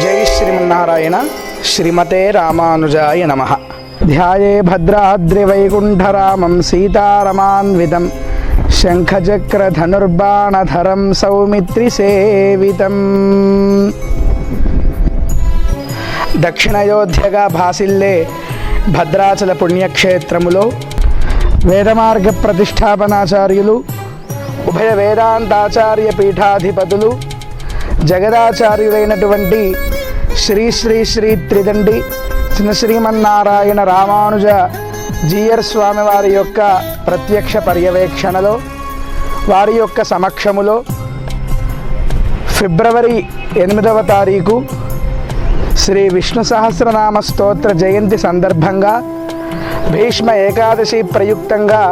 జై శ్రీమన్నారాయణ శ్రీమతే రామానుజాయ నమ. ధ్యాయే భద్రాద్రివైకుంఠరామం సీతారమాన్వితం. శంఖచక్రధనుర్బాణధరం సౌమిత్రిసేవితం. దక్షిణయోధ్యగా భాసిల్లే భద్రాచల పుణ్యక్షేత్రములో వేదమార్గ ప్రతిష్టాపనాచార్యులు ఉభయ వేదాంతాచార్య పీఠాధిపతులు జగదాచార్యుడైనటువంటి శ్రీ శ్రీ శ్రీ త్రిదండి చిన్న శ్రీమన్నారాయణ రామానుజ జీయర్ స్వామి వారి యొక్క ప్రత్యక్ష పర్యవేక్షణలో వారి యొక్క సమక్షములో ఫిబ్రవరి ఎనిమిదవ తారీఖు శ్రీ విష్ణు సహస్రనామ స్తోత్ర జయంతి సందర్భంగా భీష్మ ఏకాదశి ప్రయుక్తంగా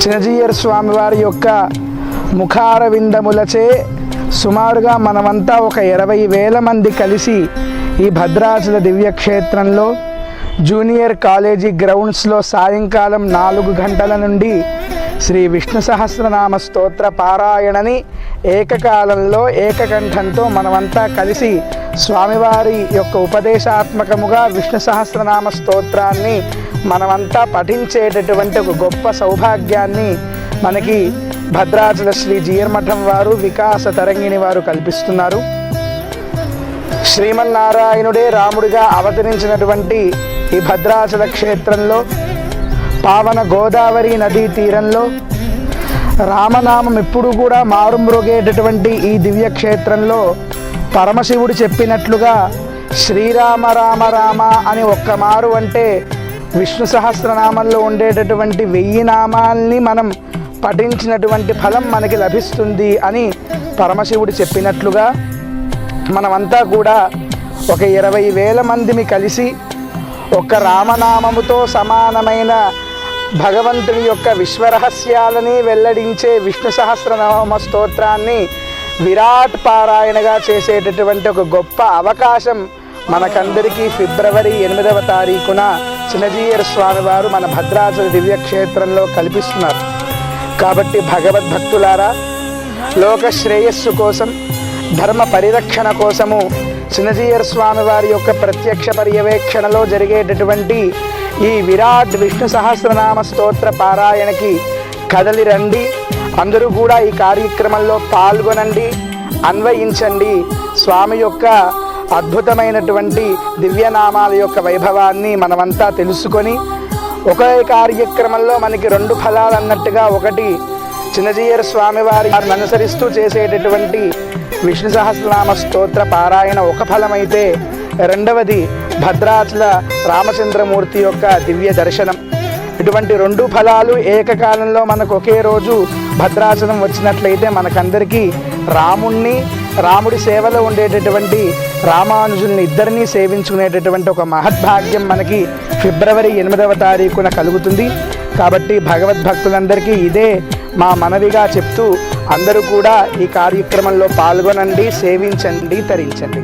చినజీయర్ స్వామివారి యొక్క ముఖారవిందములచే సుమారుగా మనమంతా ఒక ఇరవై వేల మంది కలిసి ఈ భద్రాచల దివ్యక్షేత్రంలో జూనియర్ కాలేజీ గ్రౌండ్స్లో సాయంకాలం నాలుగు గంటల నుండి శ్రీ విష్ణు సహస్రనామ స్తోత్ర పారాయణని ఏకకాలంలో ఏకకంఠంతో మనమంతా కలిసి స్వామివారి యొక్క ఉపదేశాత్మకముగా విష్ణు సహస్రనామ స్తోత్రాన్ని మనమంతా పఠించేటటువంటి ఒక గొప్ప సౌభాగ్యాన్ని మనకి భద్రాచల శ్రీ జీర్మఠం వారు వికాస తరంగిణి వారు కల్పిస్తున్నారు. శ్రీమన్నారాయణుడే రాముడిగా అవతరించినటువంటి ఈ భద్రాచల క్షేత్రంలో పావన గోదావరి నదీ తీరంలో రామనామం ఎప్పుడూ కూడా మారుమ్రోగేటటువంటి ఈ దివ్య క్షేత్రంలో పరమశివుడు చెప్పినట్లుగా శ్రీరామ రామ రామ అని ఒక్క మారు అంటే విష్ణు సహస్రనామంలో ఉండేటటువంటి వెయ్యి నామాల్ని మనం పఠించినటువంటి ఫలం మనకి లభిస్తుంది అని పరమశివుడు చెప్పినట్లుగా మనమంతా కూడా ఒక ఇరవై వేల మందిని కలిసి ఒక రామనామముతో సమానమైన భగవంతుడి యొక్క విశ్వరహస్యాలని వెల్లడించే విష్ణు సహస్రనామ స్తోత్రాన్ని విరాట్ పారాయణగా చేసేటటువంటి ఒక గొప్ప అవకాశం మనకందరికీ ఫిబ్రవరి ఎనిమిదవ తారీఖున చిన్నజీయర్ స్వామివారు మన భద్రాచల దివ్యక్షేత్రంలో కల్పిస్తున్నారు. కాబట్టి భగవద్భక్తులారా లోక శ్రేయస్సు కోసం ధర్మ పరిరక్షణ కోసము చిన్నజీయర్ స్వామి వారి యొక్క ప్రత్యక్ష పర్యవేక్షణలో జరిగేటటువంటి ఈ విరాట్ విష్ణు సహస్రనామ స్తోత్ర పారాయణకి కదలి రండి. అందరూ కూడా ఈ కార్యక్రమంలో పాల్గొనండి అన్వయించండి. స్వామి యొక్క అద్భుతమైనటువంటి దివ్యనామాల యొక్క వైభవాన్ని మనమంతా తెలుసుకొని ఒకే కార్యక్రమంలో మనకి రెండు ఫలాలు అన్నట్టుగా ఒకటి చిన్నజీయర్ స్వామివారి వారిని అనుసరిస్తూ చేసేటటువంటి విష్ణు సహస్రనామ స్తోత్ర పారాయణ ఒక ఫలమైతే రెండవది భద్రాచల రామచంద్రమూర్తి యొక్క దివ్య దర్శనం. ఇటువంటి రెండు ఫలాలు ఏకకాలంలో మనకు ఒకే రోజు భద్రాచలం వచ్చినట్లయితే మనకందరికీ రాముణ్ణి రాముడి సేవలో ఉండేటటువంటి రామానుజుల్ని ఇద్దరినీ సేవించుకునేటటువంటి ఒక మహద్భాగ్యం మనకి ఫిబ్రవరి ఎనిమిదవ తారీఖున కలుగుతుంది. కాబట్టి భగవద్భక్తులందరికీ ఇదే మా మనవిగా చెప్తూ అందరూ కూడా ఈ కార్యక్రమంలో పాల్గొనండి సేవించండి తరించండి.